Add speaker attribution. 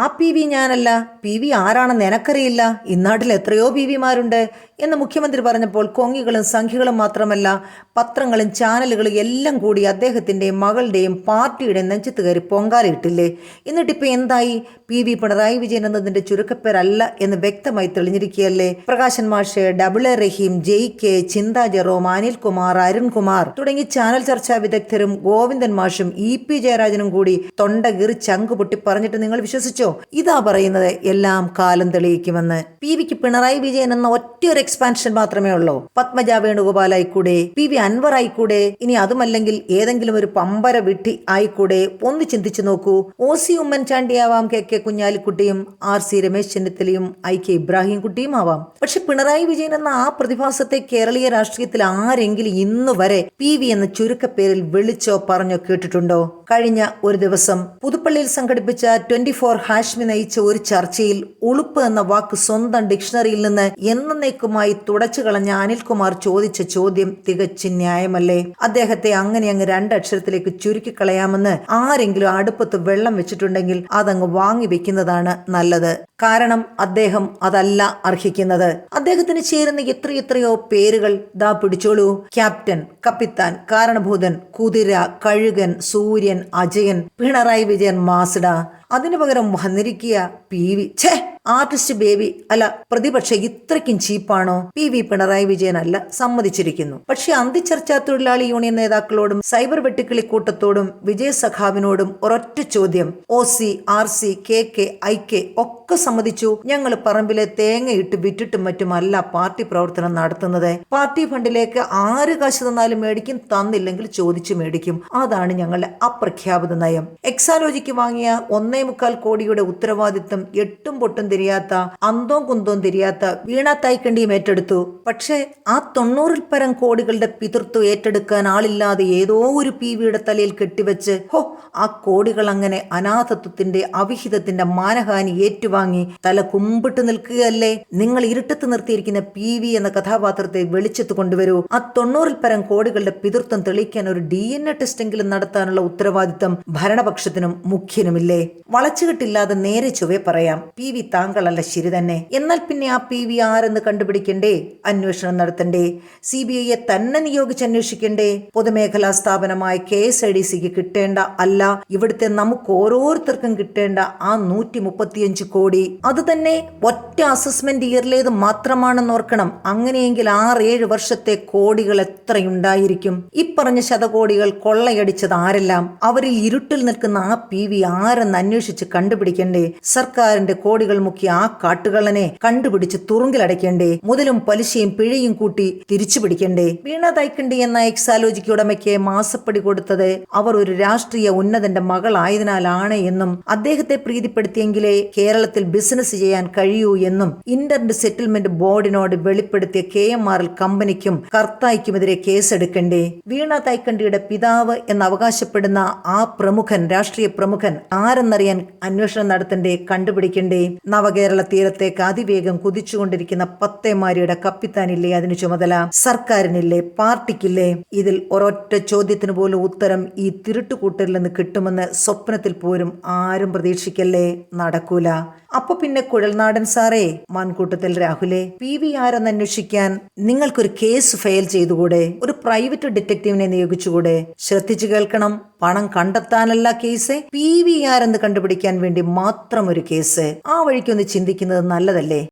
Speaker 1: ആ P V ഞാനല്ല. P V ആരാണെന്ന് എനക്കറിയില്ല. ഇന്നാട്ടിൽ എത്രയോ പി വിമാരുണ്ട് എന്ന് മുഖ്യമന്ത്രി പറഞ്ഞപ്പോൾ കൊങ്ങികളും സംഖ്യകളും മാത്രമല്ല പത്രങ്ങളും ചാനലുകളും എല്ലാം കൂടി അദ്ദേഹത്തിന്റെയും മകളുടെയും പാർട്ടിയുടെയും നെഞ്ചത്ത് കയറി പൊങ്കാലയിട്ടില്ലേ? എന്നിട്ടിപ്പോൾ എന്തായി? പി വി പിണറായി വിജയൻ എന്നതിന്റെ ചുരുക്കപ്പേരല്ല എന്ന് വ്യക്തമായി തെളിഞ്ഞിരിക്കുകയല്ലേ? പ്രകാശൻ മാഷ് double A Rahim Jaick Chintha Jerome Anilkumar Arunkumar തുടങ്ങി ചാനൽ ചർച്ചാ വിദഗ്ധരും ഗോവിന്ദൻ മാഷും ഇ പി ജയരാജനും കൂടി തൊണ്ട കീറി ചങ്ക് പൊട്ടി പറഞ്ഞിട്ട് നിങ്ങൾ വിശ്വസിച്ചോ? ഇതാ പറയുന്നത് എല്ലാം കാലം തെളിയിക്കുമെന്ന്. പി വിക്ക് പിണറായി വിജയൻ എന്ന ഒറ്റയൊരു എക്സ്പാൻഷൻ മാത്രമേ ഉള്ളൂ. പത്മജ വേണുഗോപാൽ ആയിക്കൂടെ പി വി അൻവർ ആയിക്കൂടെ ഇനി അതുമല്ലെങ്കിൽ ഏതെങ്കിലും ഒരു പമ്പര വിട്ടി ആയിക്കൂടെ ഒന്ന് ചിന്തിച്ചു നോക്കൂ. ഒ സി ഉമ്മൻചാണ്ടിയാവാം കെ കെ കുഞ്ഞാലിക്കുട്ടിയും ആർ സി രമേശ് ചെന്നിത്തലയും ഐ കെ ഇബ്രാഹിം കുട്ടിയും ആവാം. പക്ഷെ പിണറായി വിജയൻ എന്ന ആ പ്രതിഭാസത്തെ കേരളീയ രാഷ്ട്രീയത്തിൽ ആരെങ്കിലും ഇന്ന് വരെ പി വി എന്ന ചുരുക്കപ്പേരിൽ വിളിച്ചോ പറഞ്ഞോ കേട്ടിട്ടുണ്ടോ? കഴിഞ്ഞ ഒരു ദിവസം പുതുപ്പള്ളിയിൽ സംഘടിപ്പിച്ച ട്വന്റി ഫോർ ഹാഷ്മി നയിച്ച ഒരു ചർച്ചയിൽ ഉളുപ്പ് എന്ന വാക്ക് സ്വന്തം ഡിക്ഷണറിയിൽ നിന്ന് എന്നേക്കുമായി തുടച്ചു കളഞ്ഞ അനിൽകുമാർ ചോദിച്ച ചോദ്യം തികച്ചും ന്യായമല്ലേ? അദ്ദേഹത്തെ അങ്ങനെ അങ്ങ് രണ്ടക്ഷരത്തിലേക്ക് ചുരുക്കിക്കളയാമെന്ന് ആരെങ്കിലും അടുപ്പത്ത് വെള്ളം വെച്ചിട്ടുണ്ടെങ്കിൽ അതങ്ങ് വാങ്ങി വെക്കുന്നതാണ് നല്ലത്. കാരണം അദ്ദേഹം അതല്ല അർഹിക്കുന്നത്. അദ്ദേഹത്തിന് ചേരുന്ന എത്രയെത്രയോ പേരുകൾ ദാ പിടിച്ചോളൂ. ക്യാപ്റ്റൻ കപ്പിത്താൻ കാരണഭൂതൻ കുതിര കഴുകൻ സൂര്യൻ അജയൻ പിണറായി വിജയൻ മാസ്ഡ അതിനു പകരം വന്നിരിക്കുക പി വി ഛേ! ആർട്ടിസ്റ്റ് ബേബി അല്ല പ്രതിപക്ഷ ഇത്രയ്ക്കും ചീപ്പാണോ? പി വി പിണറായി വിജയൻ അല്ല സമ്മതിച്ചിരിക്കുന്നു. പക്ഷേ അന്തിച്ചർച്ചാ തൊഴിലാളി യൂണിയൻ നേതാക്കളോടും സൈബർ വെട്ടുക്കിളി കൂട്ടത്തോടും വിജയ സഖാവിനോടും ഒരൊറ്റ ചോദ്യം. O C R C K K I K ഒക്കെ സമ്മതിച്ചു. ഞങ്ങൾ പറമ്പിലെ തേങ്ങയിട്ട് വിറ്റിട്ടും മറ്റുമല്ല പാർട്ടി പ്രവർത്തനം നടത്തുന്നത്. പാർട്ടി ഫണ്ടിലേക്ക് ആര് കാശ് തന്നാലും മേടിക്കും തന്നില്ലെങ്കിൽ ചോദിച്ചു മേടിക്കും. അതാണ് ഞങ്ങളുടെ അപ്രഖ്യാപിത നയം. എക്സാലോജിക്ക് വാങ്ങിയ ഒന്നേ മുക്കാൽ കോടിയുടെ ഉത്തരവാദിത്തം എട്ടും പൊട്ടും തിരിയാത്ത അന്തോം കുന്തോം തിരിയാത്ത വീണ തൈക്കണ്ടിയും ഏറ്റെടുത്തു. പക്ഷേ ആ തൊണ്ണൂറിൽ പരം കോടികളുടെ പിതൃത്വം ഏറ്റെടുക്കാൻ ആളില്ലാതെ ഏതോ ഒരു പി വിയുടെ തലയിൽ കെട്ടിവെച്ച് ഹോ ആ കോടികൾ അങ്ങനെ അനാഥത്വത്തിന്റെ അവിഹിതത്തിന്റെ മാനഹാനി ഏറ്റുവാങ്ങി തല കുമ്പിട്ട് നിൽക്കുകയല്ലേ? നിങ്ങൾ ഇരുട്ടത്ത് നിർത്തിയിരിക്കുന്ന പി വി എന്ന കഥാപാത്രത്തെ വെളിച്ചത്ത് കൊണ്ടുവരൂ. ആ തൊണ്ണൂറിൽ പരം കോടികളുടെ പിതൃത്വം തെളിയിക്കാൻ ഒരു ഡി എൻ എ ടെസ്റ്റെങ്കിലും നടത്താനുള്ള ഉത്തരവാദിത്തം ഭരണപക്ഷത്തിനും മുഖ്യനുമില്ലേ? വളച്ചുകെട്ടില്ലാതെ നേരെ ചൊവ്വെ പറയാം. പി വി താങ്കളല്ല ശരി തന്നെ. എന്നാൽ പിന്നെ ആ പി വി ആരെന്ന് കണ്ടുപിടിക്കണ്ടേ? അന്വേഷണം നടത്തണ്ടേ? സി ബി ഐയെ തന്നെ നിയോഗിച്ച് അന്വേഷിക്കണ്ടേ? പൊതുമേഖലാ സ്ഥാപനമായ കെ എസ് ഐ ഡി സിക്ക് കിട്ടേണ്ട അല്ല ഇവിടുത്തെ നമുക്ക് ഓരോരുത്തർക്കും കിട്ടേണ്ട ആ നൂറ്റി മുപ്പത്തിയഞ്ച് കോടി. അത് തന്നെ ഒറ്റ അസസ്മെന്റ് ഇയറിലേത് മാത്രമാണെന്ന് ഓർക്കണം. അങ്ങനെയെങ്കിൽ ഏഴ് വർഷത്തെ കോടികൾ എത്രയുണ്ടായിരിക്കും? ഇപ്പറഞ്ഞ ശതകോടികൾ കൊള്ളയടിച്ചത് ആരെല്ലാം? അവരിൽ ഇരുട്ടിൽ നിൽക്കുന്ന ആ പി വി ആരെന്ന് അന്വേഷിച്ച് കണ്ടുപിടിക്കണ്ടേ? സർക്കാരിന്റെ കോടികൾ മുക്കിയ ആ കാട്ടുകള്ളനെ കണ്ടുപിടിച്ച് തുറുങ്കിലടയ്ക്കണ്ടേ? മുതലും പലിശയും പിഴയും കൂട്ടി തിരിച്ചു പിടിക്കണ്ടേ വീണ തൈക്കണ്ടി എന്ന എക്സാലോജിക്ക് ഉടമയ്ക്ക് മാസപ്പടി കൊടുത്തത് അവർ ഒരു രാഷ്ട്രീയ ഉന്നതന്റെ മകളായതിനാലാണ് എന്നും അദ്ദേഹത്തെ പ്രീതിപ്പെടുത്തിയെങ്കിലേ കേരളത്തിൽ ബിസിനസ് ചെയ്യാൻ കഴിയൂ എന്നും ഇന്റർനെറ്റ് സെറ്റിൽമെന്റ് ബോർഡിനോട് വെളിപ്പെടുത്തിയ കെ എം ആർ എൽ കമ്പനിക്കും കർത്തായ്ക്കുമെതിരെ കേസെടുക്കണ്ടേ? വീണ തൈക്കണ്ടിയുടെ പിതാവ് എന്ന് അവകാശപ്പെടുന്ന ആ പ്രമുഖൻ രാഷ്ട്രീയ പ്രമുഖൻ ആരെന്നറിയാൻ അന്വേഷണം നടത്തണ്ടേ? കണ്ടുപിടിക്കണ്ടേ? നവകേരള തീരത്തേക്ക് അതിവേഗം കുതിച്ചുകൊണ്ടിരിക്കുന്ന പത്തേമാരിയുടെ കപ്പിത്താനില്ലേ അതിന് ചുമതല? സർക്കാരിനില്ലേ? പാർട്ടിക്കില്ലേ? ഇതിൽ ഒരൊറ്റ ചോദ്യത്തിന് പോലും ഉത്തരം ഈ തിരുട്ടുകൂട്ടരിൽ നിന്ന് കിട്ടുമെന്ന് സ്വപ്നത്തിൽ പോലും ആരും പ്രതീക്ഷിക്കല്ലേ? നടക്കൂല. അപ്പൊ പിന്നെ കുഴൽനാടൻ സാറേ മാൻകൂട്ടത്തിൽ രാഹുലെ പി വി ആരെന്ന് അന്വേഷിക്കാൻ നിങ്ങൾക്കൊരു കേസ് ഫയൽ ചെയ്തുകൂടെ? ഒരു പ്രൈവറ്റ് ഡിറ്റക്റ്റീവിനെ നിയോഗിച്ചുകൂടെ? ശ്രദ്ധിച്ചു കേൾക്കണം. പണം കണ്ടെത്താനല്ല കേസ്. പി വി ആരെന്ന് കണ്ടുപിടിക്കാൻ വേണ്ടി മാത്രം ഒരു കേസ്. ആ വഴിക്കൊന്ന് ചിന്തിക്കുന്നത് നല്ലതല്ലേ?